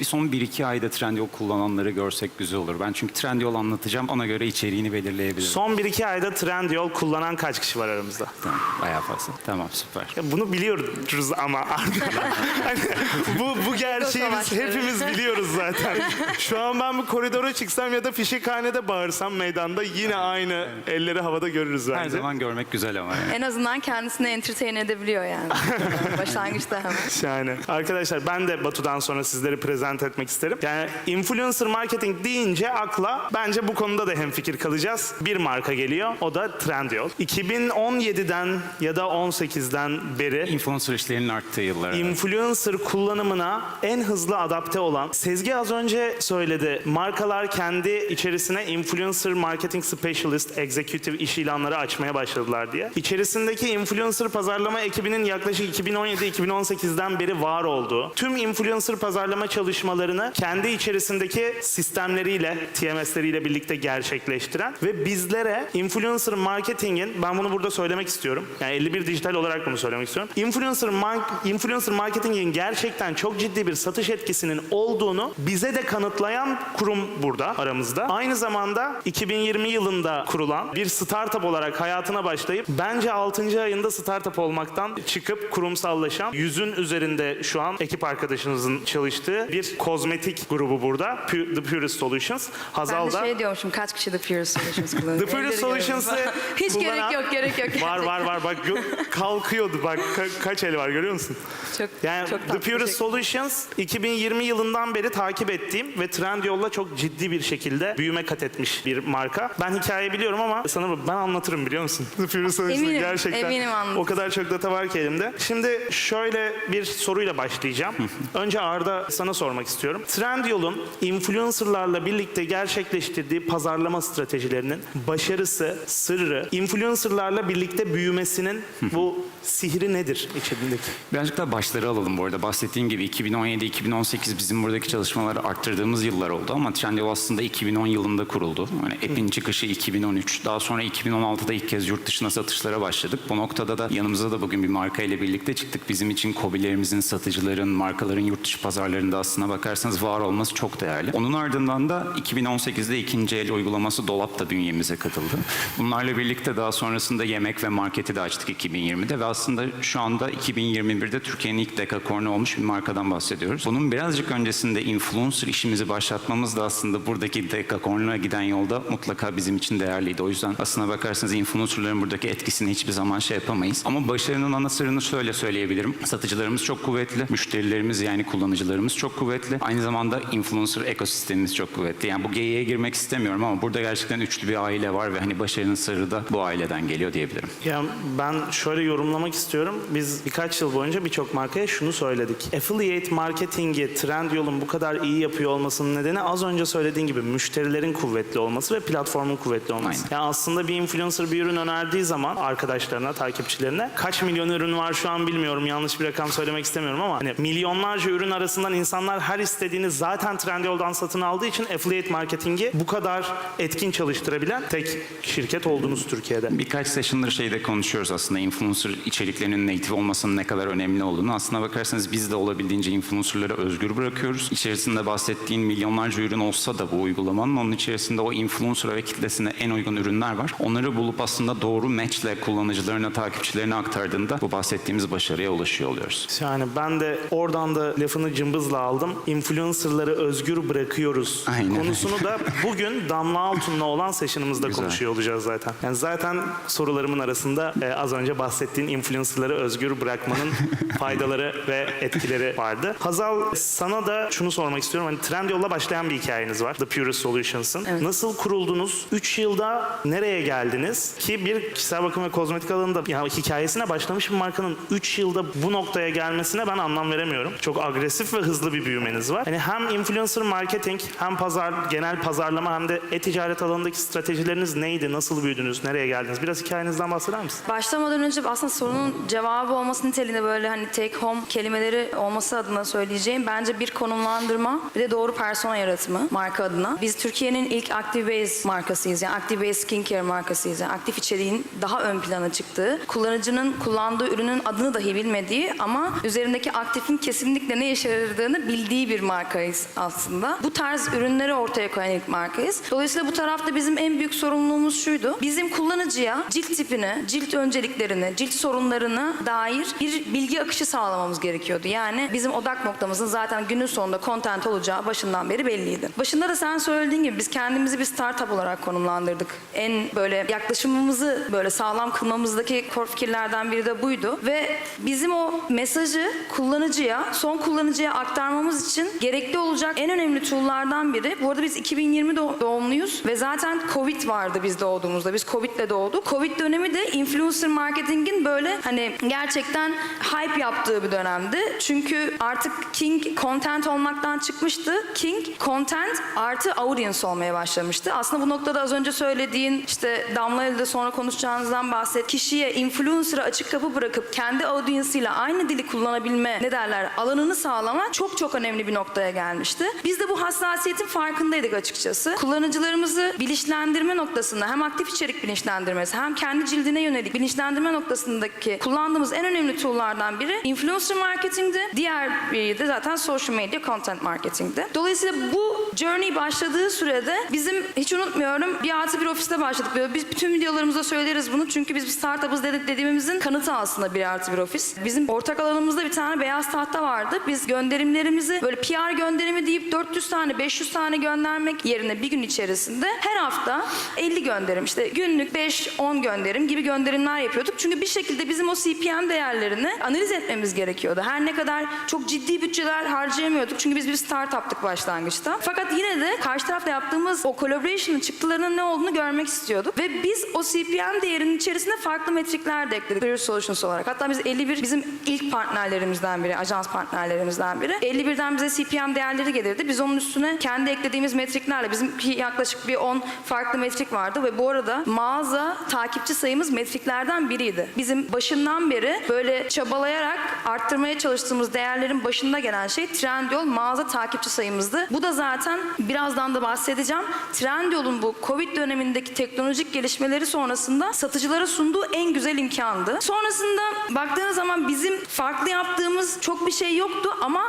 Bir son 1-2 ayda Trendyol kullananları görsek güzel olur. Ben çünkü Trendyol anlatacağım. Ona göre içeriğini belirleyebilirim. Son 1-2 ayda Trendyol kullanan kaç kişi var aramızda? Tamam, bayağı fazla. Tamam süper. Ya bunu biliyoruz ama hani bu bu gerçeği biz hepimiz biliyoruz zaten. Şu an ben bu koridora çıksam ya da fişekhanede bağırsam meydanda yine aynı elleri havada görürüz bence. Her zaman görmek güzel ama yani. En azından kendisini entertain edebiliyor yani. Başlangıçta hemen. Yani arkadaşlar ben de Batu'dan sonra sizleri prezent etmek isterim. Yani influencer marketing deyince akla bence bu konuda da hemfikir kalacağız. Bir marka geliyor o da Trendyol. 2017'den ya da 18'den beri Influencer işlerinin arttığı yıllar. influencer kullanımına en hızlı adapte olan Sezgi az önce söyledi. Markalar kendi içerisine influencer marketing specialist executive iş ilanları açmaya başladılar diye. İçerisindeki influencer pazarlama ekibinin yaklaşık 2017-2018'den beri var olduğu tüm influencer pazarlama çalışmalarını kendi içerisindeki sistemleriyle, TMS'leriyle birlikte gerçekleştiren ve bizlere influencer marketingin ben bunu burada söylemek istiyorum. Yani 51 dijital olarak bunu söylemek istiyorum. Influencer influencer marketingin gerçekten çok ciddi bir satış etkisinin olduğunu bize de kanıtlayan kurum burada aramızda. Aynı zamanda 2020 yılında kurulan bir startup olarak hayatına başlayıp bence 6. ayında startup olmaktan çıkıp kurumsallaşan yüzün üzerinde şu an ekip arkadaşınızın çalıştığı bir kozmetik grubu burada. Pu- The Purist Solutions. Ben Hazal de da şey diyormuşum kaç kişi de Pure Solutions kullanıyor. The Pure Elleri Solutions'ı. Hiç kullanan- gerek yok gerek yok. Var var var bak gö- kalkıyordu bak ka- kaç eli var görüyor musun? Çok, Yani çok The tatlı, Purist teşekkür- Solutions 2020 yılından beri takip ettiğim ve Trendyol'la çok ciddi bir şekilde büyüme kat etmiş bir marka. Ben hikayeyi biliyorum ama sana ben anlatırım biliyor musun? The Purist Solutions Eminim, gerçekten eminim anlatırım. o kadar çok data var ki elimde. Şimdi şöyle bir soruyla başlayacağım. Önce Arda sana sormak istiyorum. Trendyol'un influencerlarla birlikte gerçekleştirdiği pazarlama stratejilerinin başarısı, sırrı, influencerlarla birlikte büyümesinin bu sihri nedir içindeki? Birazcık daha başları alalım bu arada. Bahsettiğim gibi 2017-2018 bizim buradaki çalışmaları arttırdığımız yıllar oldu ama Trendyol aslında 2010 yılında kuruldu. Yani app'in çıkışı 2013. Daha sonra 2016'da ilk kez yurt dışına satışlara başladık. Bu noktada da yanımıza da bugün bir marka ile birlikte çıktık. Bizim için kobilerimizin, satıcıların, markaların yurt dışı pazarlarında bakarsanız var olması çok değerli. Onun ardından da 2018'de ikinci el uygulaması Dolap da bünyemize katıldı. Bunlarla birlikte daha sonrasında yemek ve marketi de açtık 2020'de ve aslında şu anda 2021'de Türkiye'nin ilk dekakornu olmuş bir markadan bahsediyoruz. Bunun birazcık öncesinde influencer işimizi başlatmamız da aslında buradaki dekakornuğa giden yolda mutlaka bizim için değerliydi. O yüzden aslına bakarsanız influencerların buradaki etkisini hiçbir zaman şey yapamayız. Ama başarının ana sırrını şöyle söyleyebilirim. Satıcılarımız çok kuvvetli, müşterilerimiz yani kullanıcılarımız çok kuvvetli. Aynı zamanda influencer ekosistemimiz çok kuvvetli. Yani bu geyiğe girmek istemiyorum ama burada gerçekten üçlü bir aile var ve hani başarının sırrı da bu aileden geliyor diyebilirim. Ya ben şöyle yorumlamak istiyorum. Biz birkaç yıl boyunca birçok markaya şunu söyledik. Affiliate marketingi Trendyol'un bu kadar iyi yapıyor olmasının nedeni az önce söylediğin gibi müşterilerin kuvvetli olması ve platformun kuvvetli olması. Aynen. Yani aslında bir influencer bir ürün önerdiği zaman arkadaşlarına, takipçilerine kaç milyon ürün var şu an bilmiyorum. Yanlış bir rakam söylemek istemiyorum ama hani milyonlarca ürün arasından insanlar her istediğini zaten Trendyol'dan satın aldığı için affiliate marketingi bu kadar etkin çalıştırabilen tek şirket oldunuz Türkiye'de. Birkaç session'dır şeyde konuşuyoruz aslında influencer içeriklerinin native olmasının ne kadar önemli olduğunu. Aslına bakarsanız biz de olabildiğince influencerları özgür bırakıyoruz. İçerisinde bahsettiğin milyonlarca ürün olsa da bu uygulamanın onun içerisinde o influencer ve kitlesine en uygun ürünler var. Onları bulup aslında doğru matchle kullanıcılarına, takipçilerine aktardığında bu bahsettiğimiz başarıya ulaşıyor oluyoruz. Yani ben de oradan da lafını cımbızla aldım. Influencerları özgür bırakıyoruz Aynen. konusunu da bugün Damla Altun'la olan session'ımızda Güzel. konuşuyor olacağız zaten. Yani zaten sorularımın arasında e, az önce bahsettiğin influencerları özgür bırakmanın faydaları ve etkileri vardı. Hazal sana da şunu sormak istiyorum. Hani Trendyol'la başlayan bir hikayeniz var. The Purest Solutions'ın. Evet. Nasıl kuruldunuz? 3 yılda nereye geldiniz? Ki bir kişisel bakım ve kozmetik alanında yani hikayesine başlamış bir markanın 3 yılda bu noktaya gelmesine ben anlam veremiyorum. Çok agresif ve hızlı bir büyümeniz var. Hani hem influencer marketing hem pazar genel pazarlama hem de e-ticaret alanındaki stratejileriniz neydi? Nasıl büyüdünüz? Nereye geldiniz? Biraz hikayenizden bahseder misiniz? Başlamadan önce aslında sorunun cevabı olması niteliğinde böyle hani take home kelimeleri olması adına söyleyeceğim. Bence bir konumlandırma bir de doğru persona yaratımı marka adına. Biz Türkiye'nin ilk Active Base markasıyız. Yani Active Base Skincare markasıyız. Yani aktif içeriğin daha ön plana çıktığı, kullanıcının kullandığı ürünün adını dahi bilmediği ama üzerindeki aktifin kesinlikle ne işe yaradığını bildiği bildiği bir markayız aslında. Bu tarz ürünleri ortaya koyan ilk markayız. Dolayısıyla bu tarafta bizim en büyük sorumluluğumuz şuydu. Bizim kullanıcıya cilt tipini, cilt önceliklerini, cilt sorunlarını dair bir bilgi akışı sağlamamız gerekiyordu. Yani bizim odak noktamızın zaten günün sonunda content olacağı başından beri belliydi. Başında da sen söylediğin gibi biz kendimizi bir startup olarak konumlandırdık. En böyle yaklaşımımızı böyle sağlam kılmamızdaki core fikirlerden biri de buydu. Ve bizim o mesajı kullanıcıya, son kullanıcıya aktarmamız için gerekli olacak en önemli tool'lardan biri. Bu arada biz 2020 doğ- doğumluyuz ve zaten Covid vardı biz doğduğumuzda. Biz Covid'le doğduk. Covid dönemi de influencer marketingin böyle hani gerçekten hype yaptığı bir dönemdi. Çünkü artık King content olmaktan çıkmıştı. King content artı audience olmaya başlamıştı. Aslında bu noktada az önce söylediğin işte Damla ile de sonra konuşacağınızdan bahset. Kişiye influencer'a açık kapı bırakıp kendi audience'ıyla aynı dili kullanabilme ne derler alanını sağlama çok çok önemli bir noktaya gelmişti. Biz de bu hassasiyetin farkındaydık açıkçası. Kullanıcılarımızı bilinçlendirme noktasında hem aktif içerik bilinçlendirmesi hem kendi cildine yönelik bilinçlendirme noktasındaki kullandığımız en önemli tool'lardan biri influencer marketingdi. Diğer biri de zaten social media content marketingdi. Dolayısıyla bu journey başladığı sürede bizim hiç unutmuyorum bir artı bir ofiste başladık. Biz bütün videolarımızda söyleriz bunu çünkü biz bir startup'ız dedik dediğimizin kanıtı aslında bir artı bir ofis. Bizim ortak alanımızda bir tane beyaz tahta vardı. Biz gönderimlerimizi böyle PR gönderimi deyip 400 tane 500 tane göndermek yerine bir gün içerisinde her hafta 50 gönderim işte günlük 5-10 gönderim gibi gönderimler yapıyorduk. Çünkü bir şekilde bizim o CPM değerlerini analiz etmemiz gerekiyordu. Her ne kadar çok ciddi bütçeler harcayamıyorduk. Çünkü biz bir startup'tık başlangıçta. Fakat yine de karşı tarafla yaptığımız o collaboration'ın çıktılarının ne olduğunu görmek istiyorduk. Ve biz o CPM değerinin içerisinde farklı metrikler de ekledik. Career Solutions olarak. Hatta biz 51 bizim ilk partnerlerimizden biri, ajans partnerlerimizden biri. 51'den bize CPM değerleri gelirdi. Biz onun üstüne kendi eklediğimiz metriklerle bizim yaklaşık bir 10 farklı metrik vardı ve bu arada mağaza takipçi sayımız metriklerden biriydi. Bizim başından beri böyle çabalayarak arttırmaya çalıştığımız değerlerin başında gelen şey Trendyol mağaza takipçi sayımızdı. Bu da zaten birazdan da bahsedeceğim. Trendyol'un bu Covid dönemindeki teknolojik gelişmeleri sonrasında satıcılara sunduğu en güzel imkandı. Sonrasında baktığınız zaman bizim farklı yaptığımız çok bir şey yoktu ama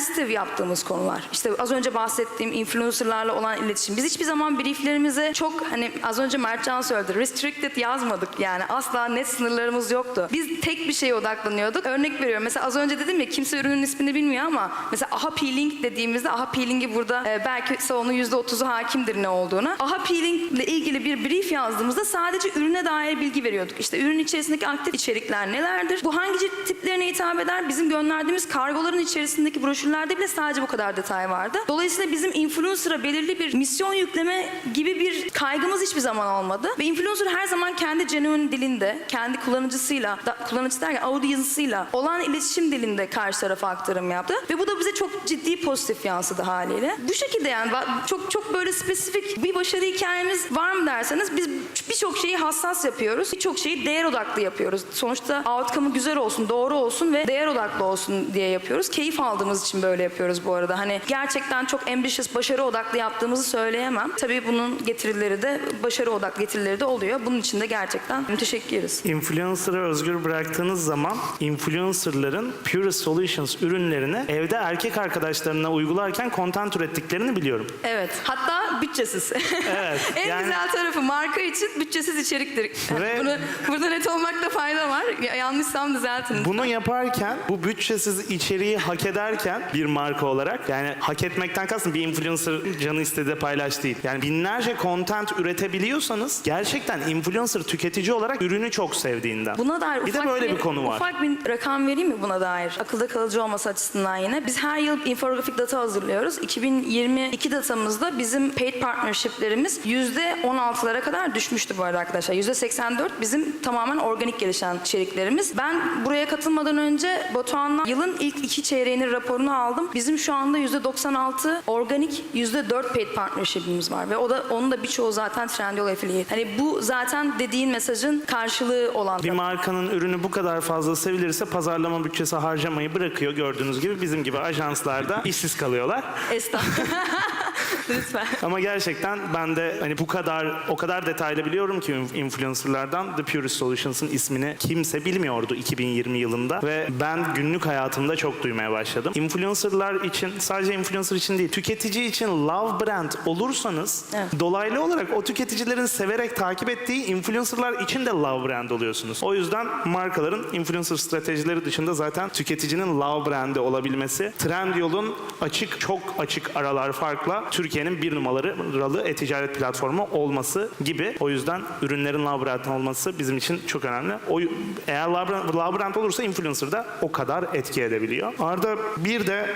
sensitive yaptığımız konular. İşte az önce bahsettiğim influencerlarla olan iletişim. Biz hiçbir zaman brieflerimize çok hani az önce Mertcan söyledi. Restricted yazmadık yani. Asla net sınırlarımız yoktu. Biz tek bir şeye odaklanıyorduk. Örnek veriyorum. Mesela az önce dedim ya kimse ürünün ismini bilmiyor ama mesela aha peeling dediğimizde aha peeling'i burada e, belki salonun %30'u hakimdir ne olduğunu. Aha peeling ile ilgili bir brief yazdığımızda sadece ürüne dair bilgi veriyorduk. İşte ürün içerisindeki aktif içerikler nelerdir? Bu hangi cilt tiplerine hitap eder? Bizim gönderdiğimiz kargoların içerisindeki broşürlerde bile sadece bu kadar detay vardı. Dolayısıyla bizim influencer'a belirli bir misyon yükleme gibi bir kaygımız hiçbir zaman olmadı. Ve influencer her zaman kendi genuine dilinde, kendi kullanıcısıyla, da, kullanıcı derken audience'ıyla olan iletişim dilinde karşı tarafa aktarım yaptı. Ve bu da bize çok ciddi pozitif yansıdı haliyle. Bu şekilde yani çok çok böyle spesifik bir başarı hikayemiz var mı derseniz biz birçok şeyi hassas yapıyoruz. Birçok şeyi değer odaklı yapıyoruz. Sonuçta outcome'ı güzel olsun, doğru olsun ve değer odaklı olsun diye yapıyoruz. Keyif aldığımız için böyle yapıyoruz bu arada. Hani gerçekten çok ambitious, başarı odaklı yaptığımızı söyleyemem. Tabii bunun getirileri de, başarı odaklı getirileri de oluyor. Bunun için de gerçekten müteşekkiriz. Influencer'ı özgür bıraktığınız zaman influencer'ların Pure Solutions ürünlerini evde erkek arkadaşlarına uygularken content ürettiklerini biliyorum. Evet. Hatta bütçesiz. Evet, en yani- güzel tarafı marka için bütçesiz içeriktir. Ve- Bunu, burada net olmakta fayda var. Ya- Yanlışsam düzeltin. Bunu yaparken, bu bütçesiz içeriği hak ederken bir marka olarak yani hak etmekten kastım bir influencer canı istediği paylaş değil. Yani binlerce content üretebiliyorsanız gerçekten influencer tüketici olarak ürünü çok sevdiğinden. Buna dair bir de ufak böyle bir konu var. Ufak bir rakam vereyim mi buna dair? Akılda kalıcı olması açısından yine. Biz her yıl infografik data hazırlıyoruz. 2022 datamızda bizim paid partnershiplerimiz %16'lara kadar düşmüştü bu arada arkadaşlar. %84 bizim tamamen organik gelişen içeriklerimiz. Ben buraya katılmadan önce Batuhan'la yılın ilk iki çeyreğinin raporunu aldım. Bizim şu anda %96 organik, %4 paid partnership'imiz var. Ve o da onun da birçoğu zaten Trendyol affiliate. Hani bu zaten dediğin mesajın karşılığı olan. Bir markanın ürünü bu kadar fazla sevilirse pazarlama bütçesi harcamayı bırakıyor gördüğünüz gibi bizim gibi ajanslarda işsiz kalıyorlar. Estağfurullah. Lütfen. Ama gerçekten ben de hani bu kadar o kadar detaylı biliyorum ki influencerlardan The Purist Solutions'ın ismini kimse bilmiyordu 2020 yılında ve ben günlük hayatımda çok duymaya başladım. Influencerlar için sadece influencer için değil tüketici için love brand olursanız Evet. dolaylı olarak o tüketicilerin severek takip ettiği influencerlar için de love brand oluyorsunuz. O yüzden markaların influencer stratejileri dışında zaten tüketicinin love brandi olabilmesi Trendyol'un açık çok açık aralar farkla Türkiye'nin bir numaralı e-ticaret platformu olması gibi. O yüzden ürünlerin brand olması bizim için çok önemli. O, eğer love brand olursa influencer da o kadar etki edebiliyor. Arda bir de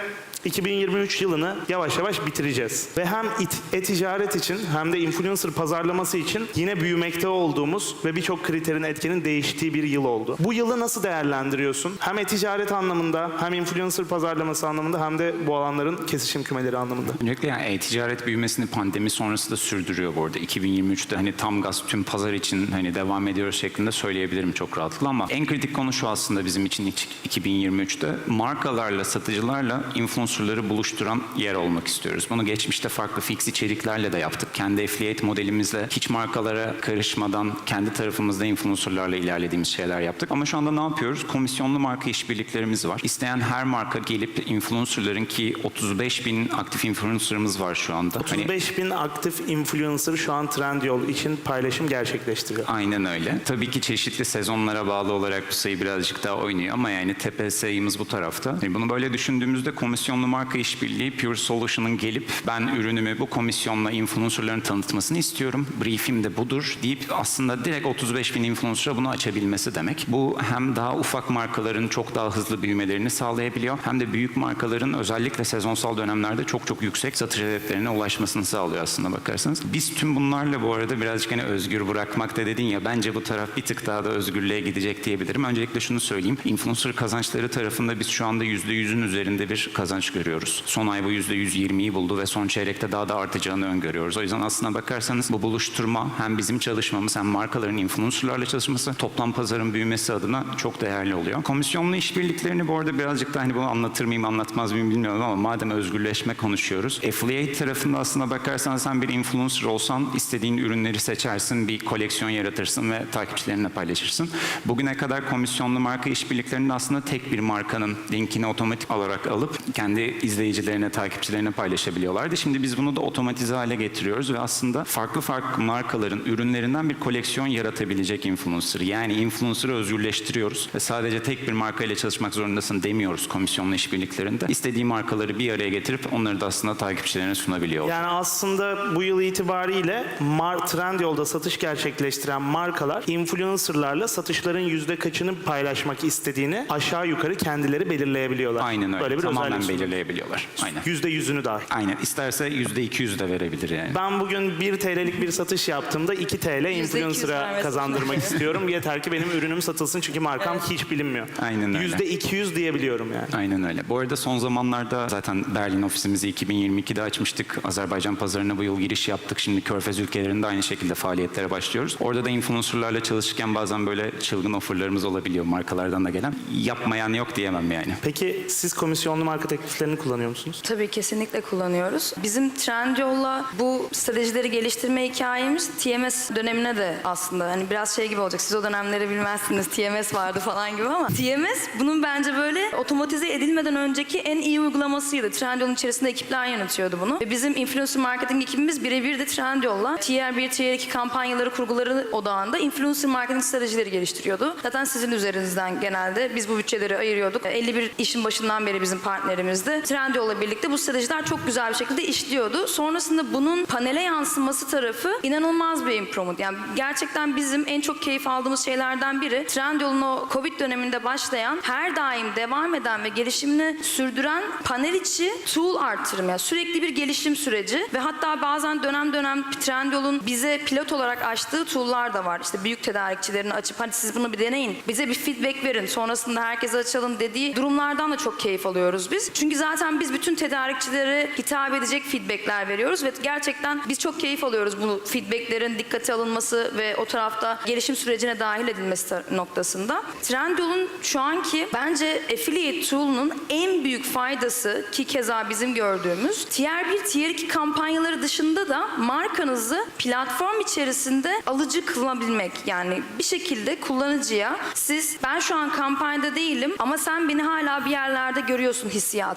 2023 yılını yavaş yavaş bitireceğiz. Ve hem e-ticaret için hem de influencer pazarlaması için yine büyümekte olduğumuz ve birçok kriterin etkenin değiştiği bir yıl oldu. Bu yılı nasıl değerlendiriyorsun? Hem e-ticaret anlamında hem influencer pazarlaması anlamında hem de bu alanların kesişim kümeleri anlamında. Öncelikle yani e-ticaret büyümesini pandemi sonrası da sürdürüyor bu arada. 2023'te hani tam gaz tüm pazar için hani devam ediyoruz şeklinde söyleyebilirim çok rahatlıkla ama en kritik konu şu aslında bizim için iç- 2023'te markalarla, satıcılarla influencerları buluşturan yer olmak istiyoruz. Bunu geçmişte farklı fix içeriklerle de yaptık. Kendi affiliate modelimizle hiç markalara karışmadan kendi tarafımızda influencerlarla ilerlediğimiz şeyler yaptık. Ama şu anda ne yapıyoruz? Komisyonlu marka işbirliklerimiz var. İsteyen her marka gelip influencerların ki 35 bin aktif influencerımız var şu anda. Hani 35 bin aktif influencer şu an Trendyol için paylaşım gerçekleştiriyor. Aynen öyle. Tabii ki çeşitli sezonlara bağlı olarak bu sayı birazcık daha oynuyor ama yani tepe sayımız bu tarafta. Yani bunu böyle düşündüğümüzde komisyonlu marka işbirliği Pure Solution'ın gelip ben ürünümü bu komisyonla influencerların tanıtmasını istiyorum. Briefim de budur deyip aslında direkt 35 bin influencer'a bunu açabilmesi demek. Bu hem daha ufak markaların çok daha hızlı büyümelerini sağlayabiliyor hem de büyük markaların özellikle sezonsal dönemlerde çok çok yüksek satış hedeflerine ulaşmasını sağlıyor aslında bakarsanız. Biz tüm bunlarla bu arada birazcık hani özgür bırakmak da dedin ya bence bu taraf bir tık daha da özgürlüğe gidecek diyebilirim. Öncelikle şunu söyleyeyim. Influencer kazançları tarafında biz şu anda %100'ün üzerinde bir kazanç görüyoruz. Son ay bu %120'yi buldu ve son çeyrekte daha da artacağını öngörüyoruz. O yüzden aslına bakarsanız bu buluşturma hem bizim çalışmamız hem markaların influencerlarla çalışması toplam pazarın büyümesi adına çok değerli oluyor. Komisyonlu işbirliklerini bu arada birazcık da hani bunu anlatır mıyım anlatmaz mıyım bilmiyorum ama madem özgürleşme konuşuyoruz. Affiliate tarafında aslına bakarsan sen bir influencer olsan istediğin ürünleri seçersin, bir koleksiyon yaratırsın ve takipçilerinle paylaşırsın. Bugüne kadar komisyonlu marka işbirliklerinde aslında tek bir markanın linkini otomatik olarak alıp kendi izleyicilerine, takipçilerine paylaşabiliyorlardı. Şimdi biz bunu da otomatize hale getiriyoruz ve aslında farklı farklı markaların ürünlerinden bir koleksiyon yaratabilecek influencer. Yani influencer'ı özgürleştiriyoruz ve sadece tek bir marka ile çalışmak zorundasın demiyoruz komisyonlu işbirliklerinde. İstediği markaları bir araya getirip onları da aslında takipçilerine sunabiliyor. Yani aslında bu yıl itibariyle Mar Trendyol'da satış gerçekleştiren markalar influencerlarla satışların yüzde kaçını paylaşmak istediğini aşağı yukarı kendileri belirleyebiliyorlar. Aynen öyle. Böyle bir Tamamen özellik. Belirleyebiliyorlar. Aynen. Yüzde yüzünü dahi. Aynen. İsterse yüzde iki yüz de verebilir yani. Ben bugün 1 TL'lik bir satış yaptığımda 2 TL influencer'a vermesi. kazandırmak istiyorum. Yeter ki benim ürünüm satılsın çünkü markam hiç bilinmiyor. Aynen öyle. Yüzde 200 diyebiliyorum yani. Aynen öyle. Bu arada son zamanlarda zaten Berlin ofisimizi 2022'de açmıştık. Azerbaycan pazarına bu yıl giriş yaptık. Şimdi Körfez ülkelerinde aynı şekilde faaliyetlere başlıyoruz. Orada da influencerlarla çalışırken bazen böyle çılgın offerlarımız olabiliyor markalardan da gelen. Yapmayan yok diyemem yani. Peki siz komisyonlu marka tekliflerini kullanıyor musunuz? Tabii kesinlikle kullanıyoruz. Bizim Trendyol'la bu stratejileri geliştirme hikayemiz TMS dönemine de aslında hani biraz şey gibi olacak. Siz o dönemleri bilmezsiniz. TMS vardı falan gibi ama TMS bunun bence böyle otomatize edilmeden önceki en iyi uygulamasıydı. Trendyol'un içerisinde ekipler yönetiyordu bunu. Ve bizim influencer marketing ekibimiz birebir de Trendyol'la Tier 1, Tier 2 kampanyaları kurguları odağında influencer marketing stratejileri geliştiriyordu. Zaten sizin üzerinizden genelde biz bu bütçeleri ayırıyorduk. 51 işin başından beri bizim partnerimizdi. Trendyol'la birlikte bu stratejiler çok güzel bir şekilde işliyordu. Sonrasında bunun panele yansıması tarafı inanılmaz bir improvement. Yani gerçekten bizim en çok keyif aldığımız şeylerden biri Trendyol'un o Covid döneminde başlayan her daim devam eden ve gelişimini sürdüren panel içi tool artırımı. Yani sürekli bir gelişim süreci ve hatta bazen dönem dönem Trendyol'un bize pilot olarak açtığı tool'lar da var. İşte büyük tedarikçilerini açıp hadi siz bunu bir deneyin. Bize bir feedback verin. Sonrasında herkese açalım dediği durumlardan da çok keyif alıyoruz biz. Çünkü Çünkü zaten biz bütün tedarikçilere hitap edecek feedbackler veriyoruz ve gerçekten biz çok keyif alıyoruz bu feedbacklerin dikkate alınması ve o tarafta gelişim sürecine dahil edilmesi noktasında. Trendyol'un şu anki bence affiliate tool'unun en büyük faydası ki keza bizim gördüğümüz tier 1, tier 2 kampanyaları dışında da markanızı platform içerisinde alıcı kılabilmek. Yani bir şekilde kullanıcıya siz ben şu an kampanyada değilim ama sen beni hala bir yerlerde görüyorsun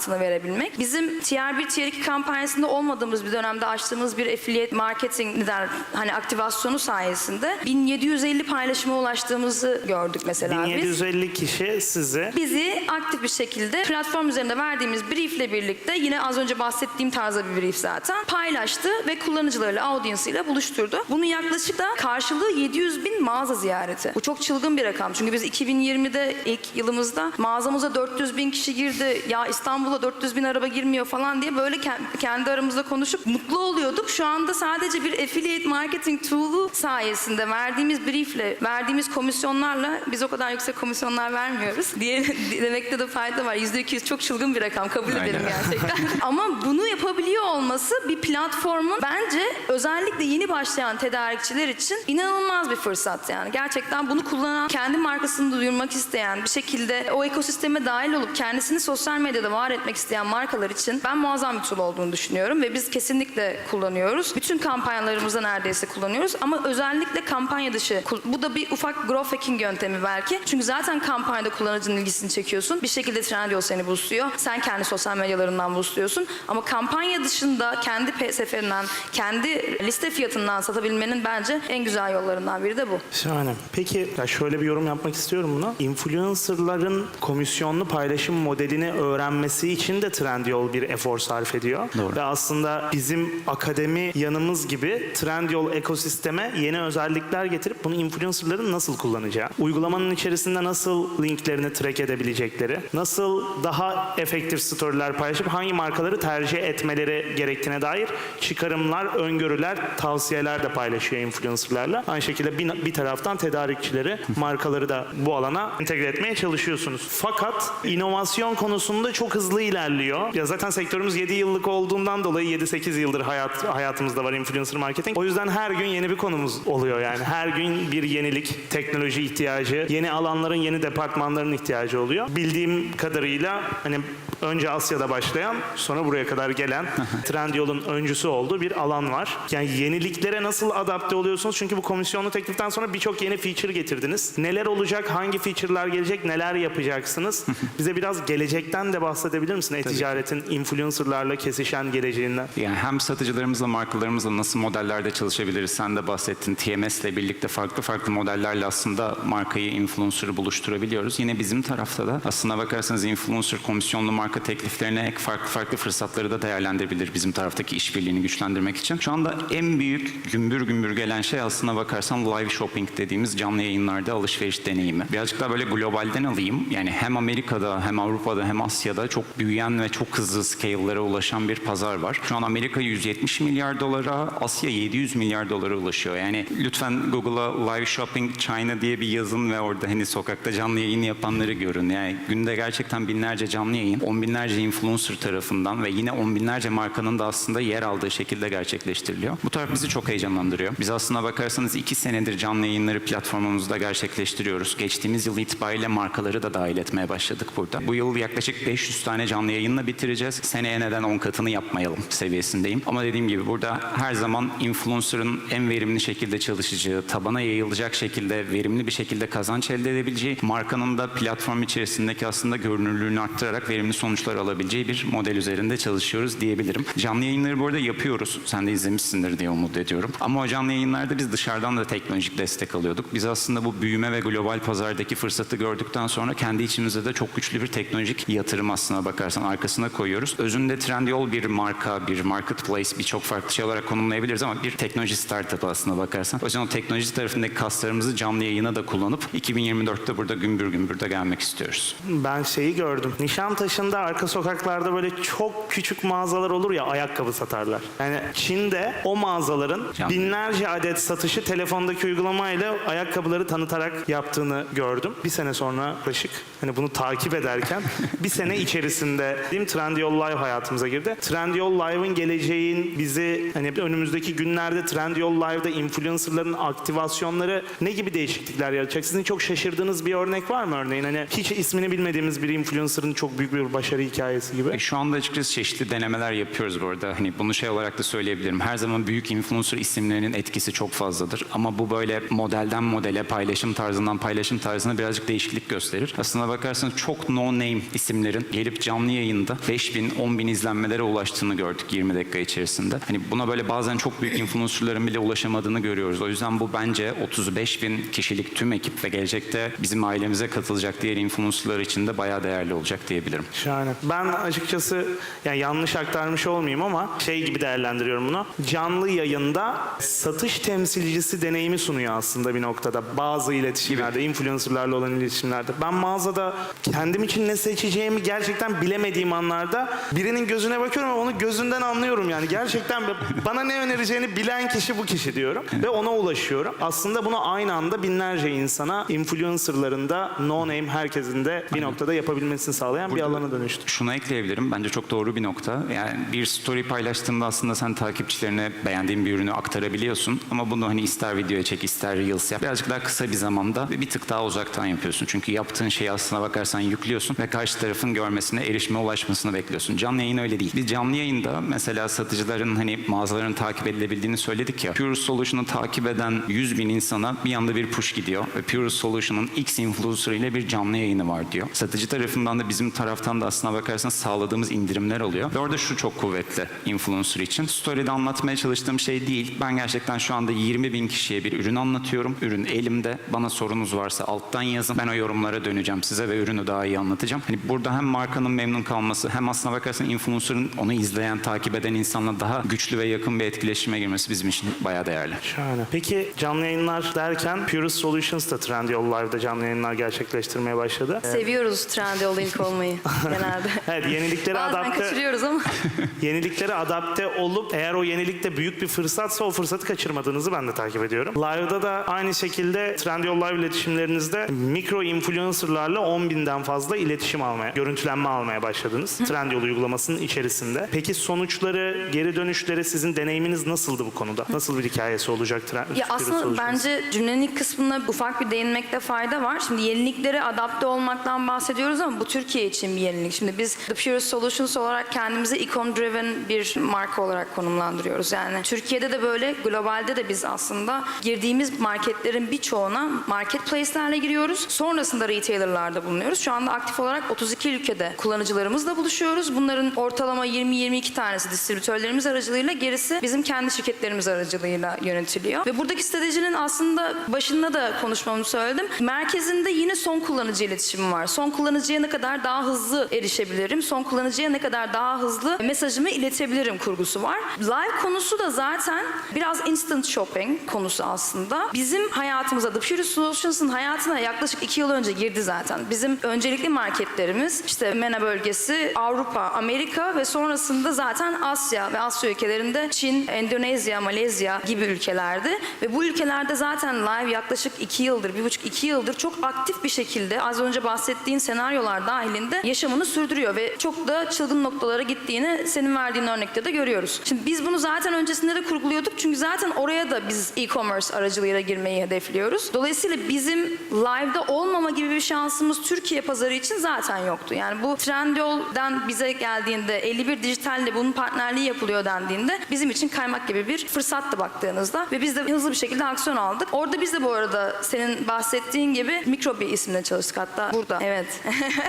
hissiyatını verebilmek. Bizim tier 1, tier 2 kampanyasında olmadığımız bir dönemde açtığımız bir affiliate marketing der, hani aktivasyonu sayesinde 1750 paylaşıma ulaştığımızı gördük mesela biz. 1750 kişi sizi Bizi aktif bir şekilde platform üzerinde verdiğimiz briefle birlikte yine az önce bahsettiğim tarzda bir brief zaten paylaştı ve kullanıcılarıyla, audience'ıyla buluşturdu. Bunun yaklaşık da karşılığı 700 bin mağaza ziyareti. Bu çok çılgın bir rakam. Çünkü biz 2020'de ilk yılımızda mağazamıza 400 bin kişi girdi. Ya İstanbul'a 400 bin araba girmiyor falan diye böyle ke- kendi aramızda konuşup mutlu oluyorduk. Şu anda sadece bir affiliate marketing tool'u sayesinde verdiğimiz briefle, verdiğimiz komisyonlarla biz o kadar yüksek komisyonlar vermiyoruz diye demekte de fayda var. %200 çok çılgın bir rakam kabul Aynen. ederim gerçekten. Ama bunu yapabiliyor olması bir platformun bence özellikle yeni başlayan tedarikçiler için inanılmaz bir fırsat yani. Gerçekten bunu kullanan, kendi markasını duyurmak isteyen, bir şekilde o ekosisteme dahil olup kendisini sosyal medyada var etmek isteyen markalar için ben muazzam bir tool olduğunu düşünüyorum ve biz kesinlikle kullanıyoruz. Bütün kampanyalarımızda neredeyse kullanıyoruz ama özellikle kampanya dışı. Bu da bir ufak growth hacking yöntemi belki. Çünkü zaten kampanyada kullanıcının ilgisini çekiyorsun. Bir şekilde Trendyol seni boostluyor. Sen kendi sosyal medyalarından boostluyorsun. Ama kampanya dışında kendi PSF'den, kendi liste fiyatından satabilmenin bence en güzel yollarından biri de bu. Şahane. Peki ya şöyle bir yorum yapmak istiyorum buna. Influencerların komisyonlu paylaşım modelini öğrenmesi için de Trendyol bir efor sarf ediyor. Doğru. Ve aslında bizim akademi yanımız gibi Trendyol ekosisteme yeni özellikler getirip bunu influencerların nasıl kullanacağı, uygulamanın içerisinde nasıl linklerini track edebilecekleri, nasıl daha efektif storyler paylaşıp hangi markaları tercih etmeleri gerektiğine dair çıkarımlar, öngörüler, tavsiyeler de paylaşıyor influencerlarla. Aynı şekilde bir, bir taraftan tedarikçileri, markaları da bu alana entegre etmeye çalışıyorsunuz. Fakat inovasyon konusunda çok hızlı ilerliyor. Ya zaten sektörümüz 7 yıllık olduğundan dolayı 7-8 yıldır hayat, hayatımızda var influencer marketing. O yüzden her gün yeni bir konumuz oluyor yani. Her gün bir yenilik, teknoloji ihtiyacı, yeni alanların, yeni departmanların ihtiyacı oluyor. Bildiğim kadarıyla hani önce Asya'da başlayan, sonra buraya kadar gelen Trendyol'un öncüsü olduğu bir alan var. Yani yeniliklere nasıl adapte oluyorsunuz? Çünkü bu komisyonlu tekliften sonra birçok yeni feature getirdiniz. Neler olacak, hangi feature'lar gelecek, neler yapacaksınız? Bize biraz gelecekten de bahsedebilir misin? E-ticaretin influencerlarla kesişen geleceğinden. Yani hem satıcılarımızla, markalarımızla nasıl modellerde çalışabiliriz? Sen de bahsettin. TMS ile birlikte farklı farklı modellerle aslında markayı, influencer'ı buluşturabiliyoruz. Yine bizim tarafta da aslına bakarsanız influencer komisyonlu marka tekliflerine ek farklı farklı fırsatları da değerlendirebilir bizim taraftaki işbirliğini güçlendirmek için. Şu anda en büyük gümbür gümbür gelen şey aslına bakarsan live shopping dediğimiz canlı yayınlarda alışveriş deneyimi. Birazcık daha böyle globalden alayım. Yani hem Amerika'da hem Avrupa'da hem Asya'da çok büyüyen ve çok hızlı scale'lara ulaşan bir pazar var. Şu an Amerika 170 milyar dolara, Asya 700 milyar dolara ulaşıyor. Yani lütfen Google'a live shopping China diye bir yazın ve orada hani sokakta canlı yayın yapanları görün. Yani günde gerçekten binlerce canlı yayın, on binlerce influencer tarafından ve yine on binlerce markanın da aslında yer aldığı şekilde gerçekleştiriliyor. Bu taraf bizi çok heyecanlandırıyor. Biz aslına bakarsanız iki senedir canlı yayınları platformumuzda gerçekleştiriyoruz. Geçtiğimiz yıl itibariyle markaları da dahil etmeye başladık burada. Bu yıl yaklaşık 500 tane canlı yayınla bitireceğiz. Seneye neden 10 katını yapmayalım seviyesindeyim. Ama dediğim gibi burada her zaman influencer'ın en verimli şekilde çalışacağı, tabana yayılacak şekilde, verimli bir şekilde kazanç elde edebileceği, markanın da platform içerisindeki aslında görünürlüğünü arttırarak verimli sonuçlar alabileceği bir model üzerinde çalışıyoruz diyebilirim. Canlı yayınları bu arada yapıyoruz. Sen de izlemişsindir diye umut ediyorum. Ama o canlı yayınlarda biz dışarıdan da teknolojik destek alıyorduk. Biz aslında bu büyüme ve global pazardaki fırsatı gördükten sonra kendi içimizde de çok güçlü bir teknolojik yatırım aslına bakarsan arkasına koyuyoruz. Özünde Trendyol bir marka, bir marketplace, birçok farklı şey olarak konumlayabiliriz ama bir teknoloji startup aslına bakarsan. O yüzden o teknoloji tarafındaki kaslarımızı canlı yayına da kullanıp 2024'te burada gümbür gümbür de gelmek istiyoruz. Ben şeyi gördüm. Nişantaşı'nda arka sokaklarda böyle çok küçük mağaza mağazalar olur ya ayakkabı satarlar. Yani Çin'de o mağazaların Ya- binlerce adet satışı telefondaki uygulamayla ayakkabıları tanıtarak yaptığını gördüm. Bir sene sonra yaklaşık hani bunu takip ederken bir sene içerisinde değil mi, Trendyol Live hayatımıza girdi. Trendyol Live'ın geleceğin bizi hani önümüzdeki günlerde Trendyol Live'da influencerların aktivasyonları ne gibi değişiklikler yaratacak? Sizin çok şaşırdığınız bir örnek var mı örneğin? Hani hiç ismini bilmediğimiz bir influencer'ın çok büyük bir başarı hikayesi gibi. E, Şu anda açıkçası çeşitli denemeler yapıyoruz bu arada. Hani bunu şey olarak da söyleyebilirim. Her zaman büyük influencer isimlerinin etkisi çok fazladır. Ama bu böyle modelden modele, paylaşım tarzından paylaşım tarzına birazcık değişiklik gösterir. Aslına bakarsanız çok no name isimlerin gelip canlı yayında 5000, 10.000 izlenmelere ulaştığını gördük 20 dakika içerisinde. Hani buna böyle bazen çok büyük influencerların bile ulaşamadığını görüyoruz. O yüzden bu bence 35 bin kişilik tüm ekip ve gelecekte bizim ailemize katılacak diğer influencerlar için de bayağı değerli olacak diyebilirim. Şahane. Ben açıkçası yani yanlış aktarmış olmayayım ama şey gibi değerlendiriyorum bunu. Canlı yayında satış temsilcisi deneyimi sunuyor aslında bir noktada. Bazı iletişimlerde, influencerlarla olan iletişimlerde. Ben mağazada kendim için ne seçeceğimi gerçekten bilemediğim anlarda birinin gözüne bakıyorum ve onu gözünden anlıyorum yani. Gerçekten bana ne önereceğini bilen kişi bu kişi diyorum ve ona ulaşıyorum. Aslında bunu aynı anda binlerce insana, influencerların da no name herkesin de bir noktada yapabilmesini sağlayan bir alana dönüştü. Şunu ekleyebilirim. Bence çok doğru bir nokta. Yani bir story paylaştığında aslında sen takipçilerine beğendiğin bir ürünü aktarabiliyorsun. Ama bunu hani ister videoya çek ister reels yap. Birazcık daha kısa bir zamanda bir tık daha uzaktan yapıyorsun. Çünkü yaptığın şeyi aslına bakarsan yüklüyorsun ve karşı tarafın görmesine, erişime ulaşmasını bekliyorsun. Canlı yayın öyle değil. Biz canlı yayında mesela satıcıların hani mağazaların takip edilebildiğini söyledik ya. Pure Solution'u takip eden 100 bin insana bir anda bir push gidiyor. Ve Pure Solution'un X influencer ile bir canlı yayını var diyor. Satıcı tarafından da bizim taraftan da aslına bakarsan sağladığımız indirimler oluyor. Ve orada şu çok kuvvetli influencer için. Story'de anlatmaya çalıştığım şey değil. Ben gerçekten şu anda 20 bin kişiye bir ürün anlatıyorum. Ürün elimde. Bana sorunuz varsa alttan yazın. Ben o yorumlara döneceğim size ve ürünü daha iyi anlatacağım. Hani burada hem markanın memnun kalması hem aslına bakarsan influencer'ın onu izleyen, takip eden insanla daha güçlü ve yakın bir etkileşime girmesi bizim için bayağı değerli. Şahane. Peki canlı yayınlar derken Purist Solutions da Trendyol Live'da canlı yayınlar gerçekleştirmeye başladı. Seviyoruz Trendyol ilk olmayı genelde. Evet yenilikleri Bazen adapte kaçırıyoruz ama. yeniliklere adapte olup eğer o yenilik de büyük bir fırsatsa o fırsatı kaçırmadığınızı ben de takip ediyorum. Live'da da aynı şekilde Trendyol Live iletişimlerinizde mikro influencerlarla 10 binden fazla iletişim almaya, görüntülenme almaya başladınız. Trendyol uygulamasının içerisinde. Peki sonuçları, geri dönüşleri sizin deneyiminiz nasıldı bu konuda? Nasıl bir hikayesi olacak? Tren- Ya aslında bence cümlenin ilk kısmına ufak bir değinmekte fayda var. Şimdi yeniliklere adapte olmaktan bahsediyoruz ama bu Türkiye için bir yenilik. Şimdi biz The Pure Solutions olarak kendimizi ecom driven bir marka olarak konumlandırıyoruz. Yani Türkiye'de de böyle, globalde de biz aslında girdiğimiz marketlerin birçoğuna marketplace'lerle giriyoruz. Sonrasında retailer'larda bulunuyoruz. Şu anda aktif olarak 32 ülkede kullanıcılarımızla buluşuyoruz. Bunların ortalama 20-22 tanesi distribütörlerimiz aracılığıyla, gerisi bizim kendi şirketlerimiz aracılığıyla yönetiliyor. Ve buradaki stratejinin aslında başında da konuşmamı söyledim. Merkezinde yine son kullanıcı iletişimi var. Son kullanıcıya ne kadar daha hızlı erişebilirim, son kullanıcıya ne kadar daha hızlı mesajımı iletebilirim kurgusu var. Live konusu da zaten biraz instant shopping konusu aslında. Bizim hayatımıza, The Pure Solutions'ın hayatına yaklaşık iki yıl önce girdi zaten. Bizim öncelikli marketlerimiz işte MENA bölgesi, Avrupa, Amerika ve sonrasında zaten Asya ve Asya ülkelerinde Çin, Endonezya, Malezya gibi ülkelerde ve bu ülkelerde zaten live yaklaşık iki yıldır, bir buçuk iki yıldır çok aktif bir şekilde az önce bahsettiğin senaryolar dahilinde yaşamını sürdürüyor ve çok da çılgın noktalara gittiğini senin verdiğin örnekte de görüyoruz. Şimdi biz bunu zaten öncesinde de kurguluyorduk çünkü zaten oraya da biz e-commerce aracılığıyla girmeyi hedefliyoruz. Dolayısıyla bizim live'da olmama gibi bir şansımız Türkiye pazarı için zaten yoktu. Yani bu Trendyol'dan bize geldiğinde 51 Dijital'le bunun partnerliği yapılıyor dendiğinde bizim için kaymak gibi bir fırsattı baktığınızda ve biz de hızlı bir şekilde aksiyon aldık. Orada biz de bu arada senin bahsettiğin gibi mikro bir isimle çalıştık hatta burada. Evet.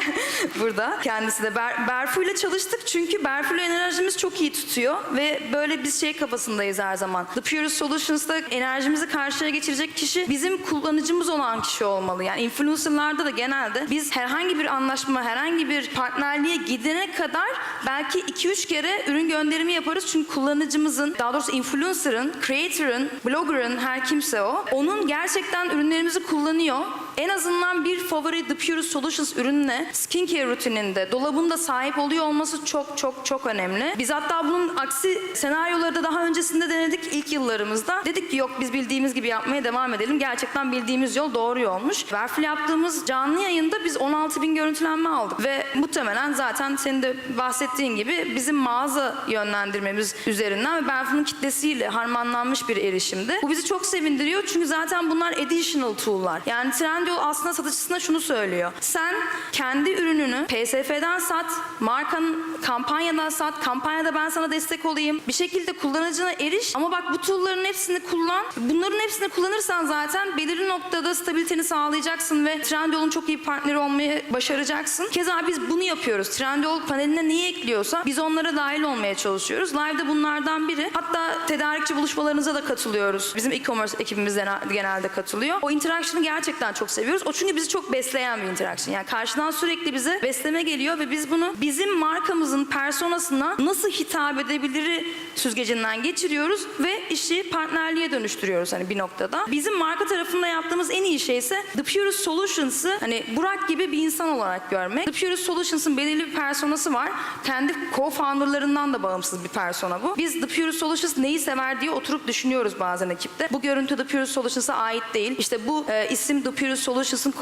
burada. Kendisi de Ber, Berfu ile çalıştık çünkü Berfu ile enerjimiz çok iyi tutuyor ve böyle biz şey kafasındayız her zaman. The Pure Solutions'da enerjimizi karşıya geçirecek kişi bizim kullanıcımız olan kişi olmalı. Yani influencerlarda da genelde biz herhangi bir anlaşma, herhangi bir partnerliğe gidene kadar belki 2-3 kere ürün gönderimi yaparız. Çünkü kullanıcımızın, daha doğrusu influencer'ın, creator'ın, blogger'ın her kimse o, onun gerçekten ürünlerimizi kullanıyor en azından bir favori The Pure Solutions ürününe skincare rutininde, dolabında sahip oluyor olması çok çok çok önemli. Biz hatta bunun aksi senaryoları da daha öncesinde denedik ilk yıllarımızda. Dedik ki yok biz bildiğimiz gibi yapmaya devam edelim. Gerçekten bildiğimiz yol doğru yolmuş. Verfil yaptığımız canlı yayında biz 16 bin görüntülenme aldık. Ve muhtemelen zaten senin de bahsettiğin gibi bizim mağaza yönlendirmemiz üzerinden ve Berfu'nun kitlesiyle harmanlanmış bir erişimdi. Bu bizi çok sevindiriyor çünkü zaten bunlar additional tool'lar. Yani Trendyol aslında satıcısına şunu söylüyor. Sen kendi ürününü PSF'den sat, markanın kampanyadan sat, kampanyada ben sana destek olayım. Bir şekilde kullanıcına eriş ama bak bu tool'ların hepsini kullan. Bunların hepsini kullanırsan zaten belirli noktada stabiliteni sağlayacaksın ve Trendyol'un çok iyi partneri olmayı başaracaksın. Keza biz bunu yapıyoruz. Trendyol paneline neyi ekliyorsa biz onlara dahil olmaya çalışıyoruz. Live'de bunlardan biri. Hatta tedarikçi buluşmalarınıza da katılıyoruz. Bizim e-commerce ekibimiz genel- genelde katılıyor. O interaction'ı gerçekten çok seviyoruz. O çünkü bizi çok besleyen bir interaction. Yani karşıdan sürekli bize besleme geliyor ve biz bunu bizim markamızın personasına nasıl hitap edebiliri süzgecinden geçiriyoruz ve işi partnerliğe dönüştürüyoruz hani bir noktada. Bizim marka tarafında yaptığımız en iyi şey ise The Purest Solutions'ı hani Burak gibi bir insan olarak görmek. The Purest Solutions'ın belirli bir personası var. Kendi co-founder'larından da bağımsız bir persona bu. Biz The Purest Solutions neyi sever diye oturup düşünüyoruz bazen ekipte. Bu görüntü The Purest Solutions'a ait değil. İşte bu e, isim The Purest Solutions'ın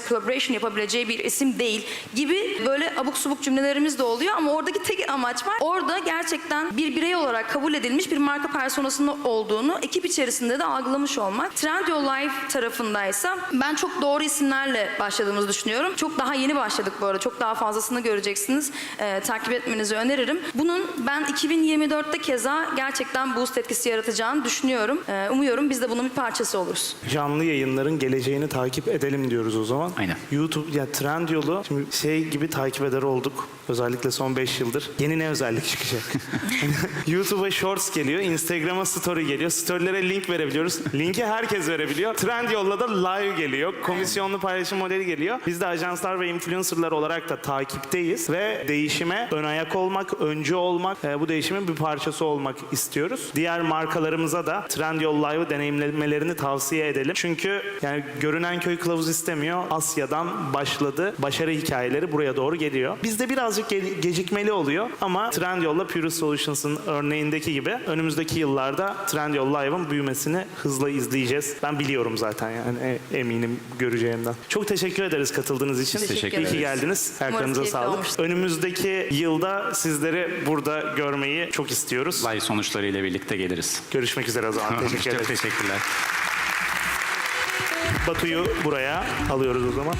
collaboration yapabileceği bir isim değil gibi böyle abuk subuk cümlelerimiz de oluyor ama oradaki tek amaç var. Orada gerçekten bir birey olarak kabul edilmiş bir marka personasının olduğunu ekip içerisinde de algılamış olmak. Trendyol Live tarafındaysa ben çok doğru isimlerle başladığımızı düşünüyorum. Çok daha yeni başladık bu arada. Çok daha fazlasını göreceksiniz. Ee, takip etmenizi öneririm. Bunun ben 2024'te keza gerçekten boost etkisi yaratacağını düşünüyorum. Ee, umuyorum biz de bunun bir parçası oluruz. Canlı yayınların geleceğini takip edelim diyoruz o zaman. Aynen. YouTube ya Trendyol'u şimdi şey gibi takip eder olduk. Özellikle son 5 yıldır. Yeni ne özellik çıkacak? YouTube'a Shorts geliyor, Instagram'a Story geliyor. Story'lere link verebiliyoruz. Linki herkes verebiliyor. Trendyol'la da live geliyor. Komisyonlu paylaşım modeli geliyor. Biz de ajanslar ve influencerlar olarak da takipteyiz ve değişime ön ayak olmak, öncü olmak, e, bu değişimin bir parçası olmak istiyoruz. Diğer markalarımıza da Trendyol Live'ı deneyimlemelerini tavsiye edelim. Çünkü yani görünen köy kılavuz istemiyor. Asya'dan başladı. Başarı hikayeleri buraya doğru geliyor. Bizde birazcık ge- gecikmeli oluyor ama Trendyol'la Pure Solutions'ın örneğindeki gibi önümüzdeki yıllarda Trendyol Live'ın büyümesini hızla izleyeceğiz. Ben biliyorum zaten yani e- eminim göreceğimden. Çok teşekkür ederiz katıldığınız için. Teşekkür İyi ki ederiz. geldiniz. Ayaklarınıza keyifli sağlık. olmuştur. Önümüzdeki yılda sizleri burada görmeyi çok istiyoruz. Live sonuçlarıyla birlikte geliriz. Görüşmek üzere o zaman. Teşekkür Çok ederiz. teşekkürler. Batu'yu buraya alıyoruz o zaman.